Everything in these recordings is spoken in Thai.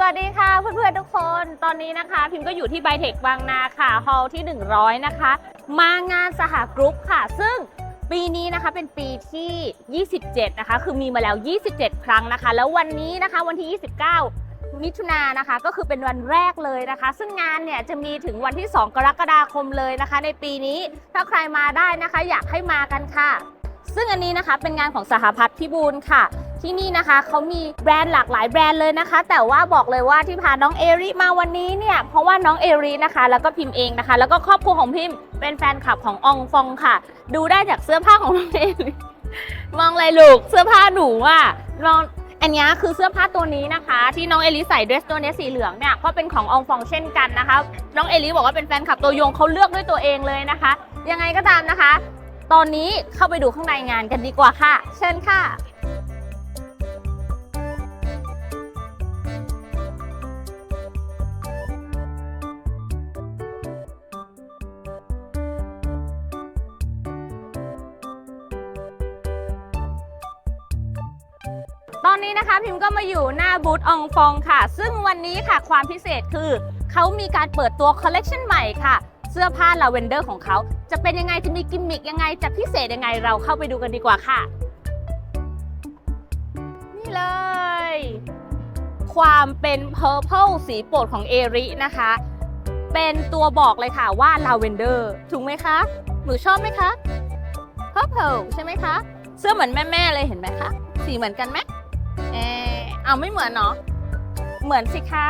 สวัสดีค่ะเพื่อนๆทุกคนตอนนี้นะคะ พิมพ์ก็อยู่ที่ไบเทคบางนาค่ะฮอลที่ 100 นะคะ มางานสหกรุ๊ปค่ะ ซึ่งปีนี้นะคะเป็นปีที่ 27 นะคะ คือมีมาแล้ว 27 ครั้งนะคะ แล้ววันนี้นะคะวันที่ 29 มิถุนายนนะคะ ก็คือเป็นวันแรกเลยนะคะ ซึ่งงานเนี่ยจะมีถึงวันที่ 2 กรกฎาคมเลยนะคะ ในปีนี้ถ้าใครมาได้นะคะ อยากให้มากันค่ะ ซึ่งอันนี้นะคะเป็นงานของสหพัฒน์พิบูลค่ะ ที่นี่นะคะเขามีแบรนด์หลากหลายแบรนด์เลยนะคะ แต่ว่าบอกเลยว่าที่พาน้องเอริมาวันนี้เนี่ยเพราะว่าน้องเอรินะคะ แล้วก็พิมพ์เองนะคะ แล้วก็ครอบครัวของพิมพ์เป็นแฟนคลับขององฟองค่ะ ดูได้จากเสื้อผ้าของน้องเอริมองอะไรลูกเสื้อผ้าหนูอะลองอันนี้คือเสื้อผ้าตัวนี้นะคะ ที่น้องเอลิใส่เดรสตัวนี้สีเหลืองเนี่ยก็เป็นของอองฟองเช่นกันนะคะ น้องเอลิบอกว่าเป็นแฟนคลับตัวยงเขาเลือกด้วยตัวเองเลยนะคะ ยังไงก็ตามนะคะ ตอนนี้เข้าไปดูข้างในงานกันดีกว่าค่ะ เชิญค่ะตอนนี้นะคะพิมพ์ก็มาอยู่หน้าบูธอองฟองค่ะ ซึ่งวันนี้ค่ะความพิเศษคือ เขามีการเปิดตัวคอลเลกชันใหม่ค่ะ เสื้อผ้าลาเวนเดอร์ของเขา จะเป็นยังไงจะมีกิมมิคยังไงจะพิเศษยังไงเราเข้าไปดูกันดีกว่าค่ะ นี่เลย ความเป็น Purple สีโปรดของเอรินะคะ เป็นตัวบอกเลยค่ะว่าลาเวนเดอร์ถูกไหมคะหนูชอบไหมคะ Purple ใช่ไหมคะ เสื้อเหมือนแม่ๆเลยเห็นไหมคะสีเหมือนกันไหมเออเอาไม่เหมือนเนาะเหมือนสิคะ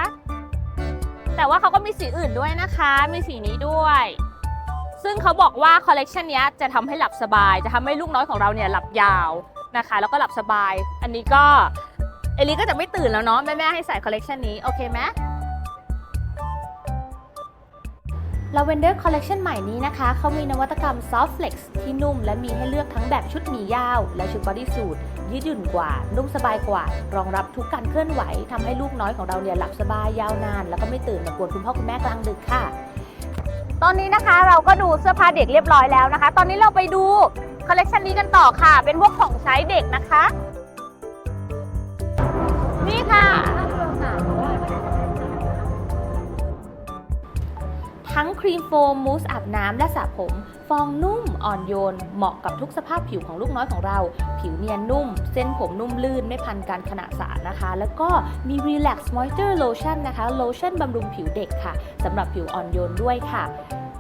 แต่ว่าเขาก็มีสีอื่นด้วยนะคะ มีสีนี้ด้วย ซึ่งเขาบอกว่าคอลเลกชันนี้จะทำให้หลับสบาย จะทำให้ลูกน้อยของเราเนี่ยหลับยาวนะคะ แล้วก็หลับสบาย อันนี้ก็เอลิก็จะไม่ตื่นแล้วเนาะแม่ๆให้ใส่คอลเลกชันนี้โอเคไหม Lavender Collection ใหม่นี้นะคะ เขามีนวัตกรรม Soft Flex ที่นุ่มและมีให้เลือกทั้งแบบชุดหมียาว และชุดบอดี้สูทยืดหยุ่นกว่า นุ่มสบายกว่า รองรับทุกการเคลื่อนไหวทำให้ลูกน้อยของเราเนี่ยหลับสบายยาวนาน แล้วก็ไม่ตื่นมากวนคุณพ่อคุณแม่กลางดึกค่ะ ตอนนี้นะคะเราก็ดูเสื้อผ้าเด็กเรียบร้อยแล้วนะคะ ตอนนี้เราไปดูคอลเลกชันนี้กันต่อค่ะ เป็นพวกของใช้เด็กนะคะ นี่ค่ะ ทั้งครีมโฟมมูสอาบน้ำและสระผม ฟองนุ่มอ่อนโยน เหมาะกับทุกสภาพผิวของลูกน้อยของเรา ผิวเนียนนุ่ม เส้นผมนุ่มลื่นไม่พันการขณะสระนะคะ แล้วก็มี Relax Moisture Lotion นะคะ โลชั่นบำรุงผิวเด็กค่ะสำหรับผิวอ่อนโยนด้วยค่ะ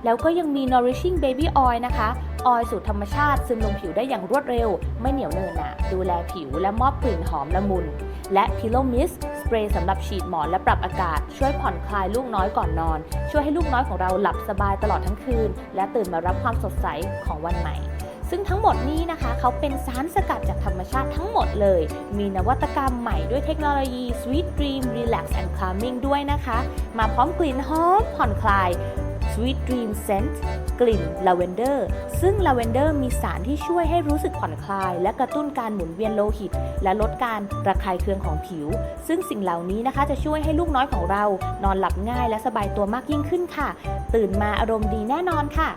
แล้วก็ยังมี Nourishing Baby Oil นะคะ ออยล์สูตรธรรมชาติซึมลงผิวได้อย่างรวดเร็ว ไม่เหนียวเนินหนะดูแลผิวและมอบกลิ่นหอมละมุน และ Pillow Mist สเปรย์สำหรับฉีดหมอนและปรับอากาศ ช่วยผ่อนคลายลูกน้อยก่อนนอน ช่วยให้ลูกน้อยของเราหลับสบายตลอดทั้งคืน และตื่นมารับความสดใสของวันใหม่ซึ่งทั้งหมดนี้นะคะเขาเป็นสารสกัดจากธรรมชาติทั้งหมดเลย มีนวัตกรรมใหม่ด้วยเทคโนโลยี Sweet Dream Relax and Calming ด้วยนะคะ มาพร้อมกลิ่นหอมผ่อนคลาย Sweet Dream Scent กลิ่นลาเวนเดอร์ซึ่งลาเวนเดอร์มีสารที่ช่วยให้รู้สึกผ่อนคลาย และกระตุ้นการหมุนเวียนโลหิต และลดการระคายเคืองของผิว ซึ่งสิ่งเหล่านี้นะคะจะช่วยให้ลูกน้อยของเรา นอนหลับง่ายและสบายตัวมากยิ่งขึ้นค่ะ ตื่นมาอารมณ์ดีแน่นอนค่ะ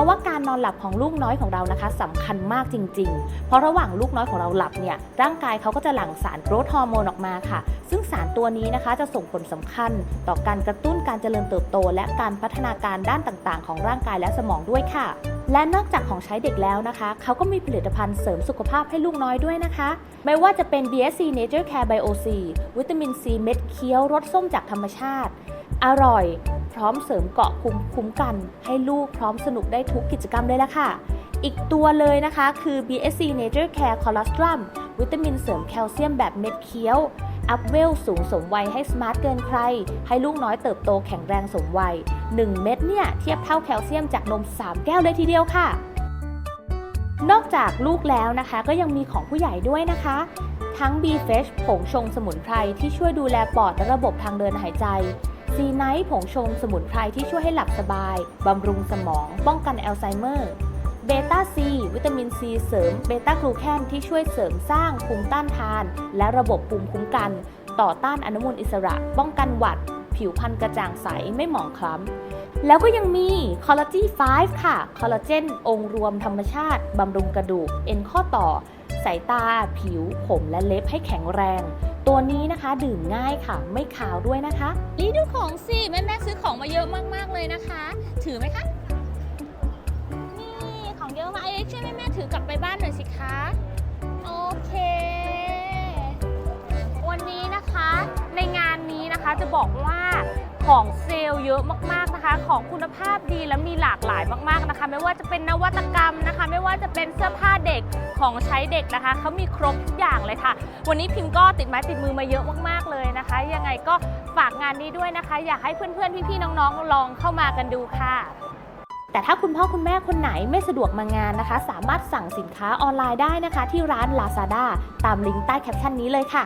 ราะว่าการนอนหลับของลูกน้อยของเรานะคะสำคัญมากจริง ๆ เพราะระหว่างลูกน้อยของเราหลับเนี่ยร่างกายเขาก็จะหลั่งสารโกรทฮอร์โมนออกมาค่ะ ซึ่งสารตัวนี้นะคะจะส่งผลสำคัญ ต่อการกระตุ้นการเจริญเติบโต และการพัฒนาการด้านต่างๆ ของร่างกายและสมองด้วยค่ะ และนอกจากของใช้เด็กแล้วนะคะ เขาก็มีผลิตภัณฑ์เสริมสุขภาพให้ลูกน้อยด้วยนะคะ ไม่ว่าจะเป็น BSC Nature Care Bio C วิตามินซีเม็ดเคี้ยวรสส้มจากธรรมชาติ อร่อย พร้อมเสริมเกาะภูมิคุ้มกัน ให้ลูกพร้อมสนุกได้ทุกกิจกรรมเลยละค่ะ อีกตัวเลยนะคะคือ BSC Nature Care Colostrum วิตามินเสริมแคลเซียมแบบเม็ดเคี้ยว อัพเวลสูงสมวัยให้สมาร์ทเกินใคร ให้ลูกน้อยเติบโตแข็งแรงสมวัย 1 เม็ดเนี่ย เทียบเท่าแคลเซียมจากนม 3 แก้วเลยทีเดียวค่ะ นอกจากลูกแล้วนะคะก็ยังมีของผู้ใหญ่ด้วยนะคะ ทั้ง b f r e s h ผงชงสมุนไพรที่ช่วยดูแลปอดและระบบทางเดินหายใจ ซีไนท์ผงชงสมุนไพรที่ช่วยให้หลับสบาย บำรุงสมอง ป้องกันอัลไซเมอร์ เบต้าซีวิตามินซีเสริมเบต้ากลูแคนที่ช่วยเสริมสร้างภูมิต้านทาน และระบบภูมิคุ้มกัน ต่อต้านอนุมูลอิสระ ป้องกันหวัด ผิวพรรณกระจ่างใสไม่หมองคล้ำ แล้วก็ยังมีคอลลาจี5ค่ะ คอลลาเจน องค์รวมธรรมชาติ บำรุงกระดูก เอ็นข้อต่อ สายตา ผิว ผม และเล็บให้แข็งแรง ตัวนี้นะคะดื่มง่ายค่ะ ไม่ขาวด้วยนะคะนี่ดูของสิแม่แม่ซื้อของมาเยอะมากๆเลยนะคะ ถือไหมคะนี่ของเยอะมากเอ้ยช่วยแม่แม่ถือกลับไปบ้านหน่อยสิคะโอเค วันนี้นะคะ ในงานนี้นะคะจะบอกว่า ของเซลล์เยอะมากๆนะคะ ของคุณภาพดีและมีหลากหลายมากๆนะคะ ไม่ว่าจะเป็นนวัตกรรมนะคะ ไม่ว่าจะเป็นเสื้อผ้าเด็กของใช้เด็กนะคะเขามีครบทุกอย่างเลยค่ะ วันนี้พิมพ์ก็ติดไม้ติดมือมาเยอะมากๆเลยนะคะ ยังไงก็ฝากงานนี้ด้วยนะคะ อยากให้เพื่อนๆพี่ๆน้องๆลองเข้ามากันดูค่ะแต่ถ้าคุณพ่อคุณแม่คนไหนไม่สะดวกมางานนะคะ สามารถสั่งสินค้าออนไลน์ได้นะคะ ที่ร้าน Lazada ตามลิงก์ใต้แคปชั่นนี้เลยค่ะ